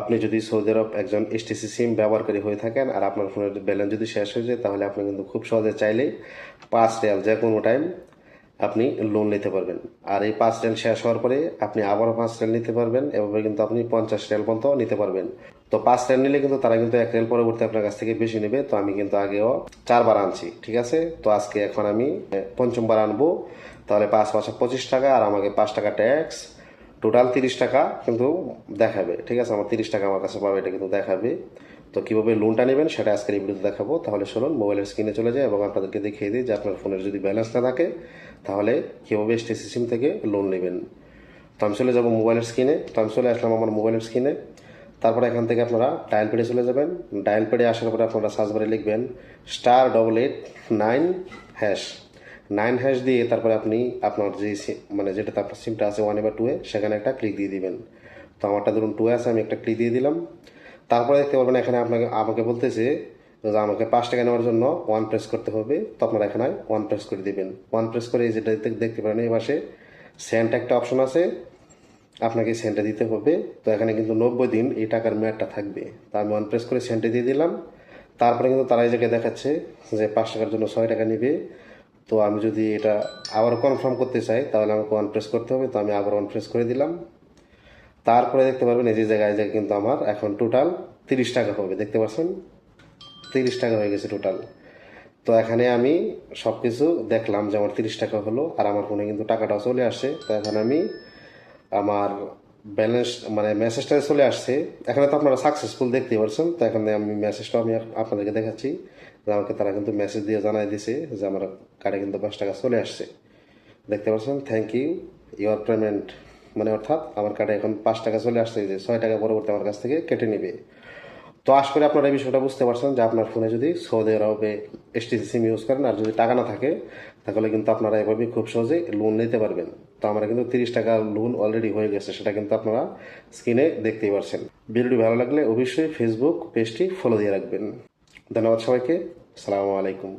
আপনি যদি সৌদি আরব একজন এসটিসি সিম ব্যবহারকারী হয়ে থাকেন আর আপনার ফোনের ব্যালেন্স যদি শেষ হয়ে যায়, তাহলে আপনি কিন্তু খুব সহজে চাইলেই পাঁচ রিয়াল যে কোনো টাইম আপনি লোন নিতে পারবেন। আর এই পাঁচ রিয়াল শেষ হওয়ার পরে আপনি আবারও পাঁচ রিয়াল নিতে পারবেন, এভাবে কিন্তু আপনি পঞ্চাশ রিয়াল পর্যন্ত নিতে পারবেন। তো পাঁচ রিয়াল নিলে কিন্তু তারা কিন্তু এক রিয়াল পরবর্তী আপনার কাছ থেকে বেশি নেবে, তো আমি কিন্তু আগেও চারবার আনছি, ঠিক আছে? তো আজকে এখন আমি পঞ্চমবার আনব, তাহলে পাঁচ পাঁচশো পঁচিশ টাকা, আর আমাকে পাঁচ টাকা ট্যাক্স টোটাল তিরিশ টাকা কিন্তু দেখাবে। ঠিক আছে, আমার তিরিশ টাকা আমার কাছে পাবে, এটা কিন্তু দেখাবে। তো কীভাবে লোনটা নেবেন সেটা আজকের এই ভিডিওতে দেখাবো। তাহলে শুনুন মোবাইলের স্ক্রিনে চলে যায় এবং আপনাদেরকে দেখিয়ে দিই যে আপনার ফোনের যদি ব্যালেন্স না থাকে, তাহলে কীভাবে এসটিসি সিম থেকে লোন নেবেন। তো আমি চলে যাব মোবাইলের স্ক্রিনে তো আমি চলে আসলাম আমার মোবাইলের স্ক্রিনে তারপরে এখান থেকে আপনারা ডায়াল পেডে চলে যাবেন। ডায়াল পেডে আসার পরে আপনারা সার্চ বারে লিখবেন star double eight nine hash nine hash দিয়ে তারপরে আপনি আপনার যে মানে যেটাতে আপনার সিমটা আছে ওয়ান এবার টুয়ে সেখানে একটা ক্লিক দিয়ে দিবেন। তো আমারটা ধরুন টুয়ে আছে, আমি একটা ক্লিক দিয়ে দিলাম। তারপরে দেখতে পারবেন এখানে আপনাকে, আমাকে বলতেছে যে আমাকে পাঁচ টাকা নেওয়ার জন্য ওয়ান প্রেস করতে হবে। তো আপনারা এখানে ওয়ান প্রেস করে দিবেন। ওয়ান প্রেস করে যেটা দেখতে- পারেন এই পাশে সেন্ট একটা অপশন আছে। আপনাকে সেন্টে দিতে হবে। তো এখানে কিন্তু নব্বই দিন এই টাকার মেয়াদটা থাকবে। তো আমি ওয়ান প্রেস করে সেন্টে দিয়ে দিলাম। তারপরে কিন্তু তারা এই জায়গায় দেখাচ্ছে যে পাঁচ টাকার জন্য ছয় টাকা নেবে। তো আমি যদি এটা আবার কনফার্ম করতে চাই, তাহলে আমাকে ওয়ান প্রেস করতে হবে। তো আমি আবার ওয়ান প্রেস করে দিলাম। তারপরে দেখতে পারবেন, এই যে জায়গায় যে কিন্তু আমার এখন টোটাল তিরিশ টাকা হবে। দেখতে পাচ্ছেন? তিরিশ টাকা হয়ে গেছে টোটাল তো এখানে আমি সব কিছু দেখলাম যে আমার তিরিশ টাকা হলো, আর আমার ফোনে কিন্তু টাকাটাও চলে আসছে। তো এখন আমি আমার ব্যালেন্স মানে মেসেজটা চলে আসছে। এখানে তো আপনারা সাকসেসফুল দেখতে পারছেন, তো এখানে আমি মেসেজটা আমি আপনাদেরকে দেখাচ্ছি। যে আমাকে তারা কিন্তু মেসেজ দিয়ে জানাই দিছে যে আমার কার্ডে কিন্তু পাঁচ টাকা চলে আসছে। দেখতে পাচ্ছেন? থ্যাংক ইউ ইউর পেমেন্ট মানে অর্থাৎ আমার কার্ডে এখন পাঁচ টাকা চলে আসছে যে ছয় টাকা পরবর্তী আমার কাছ থেকে কেটে নেবে। তো আশা করি আপনারা এই বিষয়টা বুঝতে পারছেন যে আপনার ফোনে যদি সৌদি আরবে এসটিসি সিম ইউজ করেন আর যদি টাকা না থাকে, তাহলে কিন্তু আপনারা এভাবে খুব সহজে লোন নিতে পারবেন। তো আমরা কিন্তু তিরিশ টাকা লোন অলরেডি হয়ে গেছে, সেটা কিন্তু আপনারা স্ক্রিনে দেখতেই পারছেন। ভিডিওটি ভালো লাগলে অবশ্যই ফেসবুক পেজটি ফলো দিয়ে রাখবেন। ধন্যবাদ সবাইকে। আসসালামু আলাইকুম।